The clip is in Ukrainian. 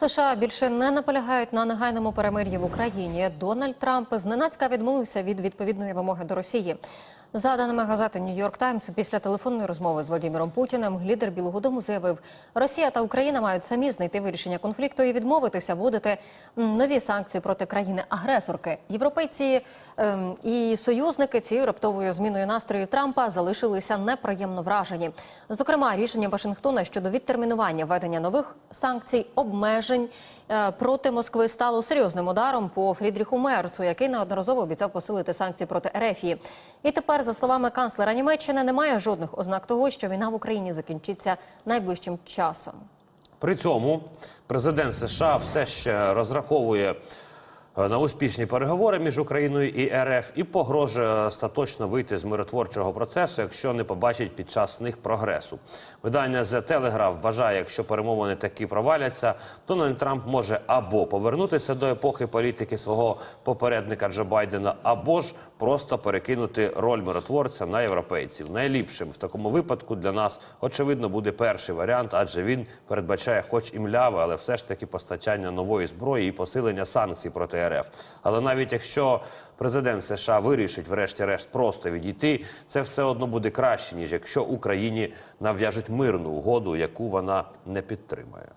США більше не наполягають на негайному перемир'ї в Україні. Дональд Трамп зненацька відмовився від відповідної вимоги до Росії. За даними газети Нью-Йорк Таймс, після телефонної розмови з Владимиром Путіним, лідер Білого Дому заявив, Росія та Україна мають самі знайти вирішення конфлікту і відмовитися вводити нові санкції проти країни-агресорки. Європейці ем, і союзники цією раптовою зміною настрою Трампа залишилися неприємно вражені. Зокрема, рішення Вашингтона щодо відтермінування введення нових санкцій, обмежень е, проти Москви стало серйозним ударом по Фрідріху Мерцу, який неодноразово обіцяв посилити санкції проти Ерефії. І тепер, за словами канцлера Німеччини, немає жодних ознак того, що війна в Україні закінчиться найближчим часом. При цьому президент США все ще розраховує на успішні переговори між Україною і РФ і погрожує остаточно вийти з миротворчого процесу, якщо не побачить під час них прогресу. Видання The Telegraph вважає, якщо перемовини таки проваляться, Дональд Трамп може або повернутися до епохи політики свого попередника Джо Байдена, або ж просто перекинути роль миротворця на європейців. Найліпшим в такому випадку для нас очевидно буде перший варіант, адже він передбачає, хоч і мляве, але все ж таки постачання нової зброї і посилення санкцій РФ. Але навіть якщо президент США вирішить, врешті-решт, просто відійти, це все одно буде краще ніж якщо Україні нав'яжуть мирну угоду, яку вона не підтримає.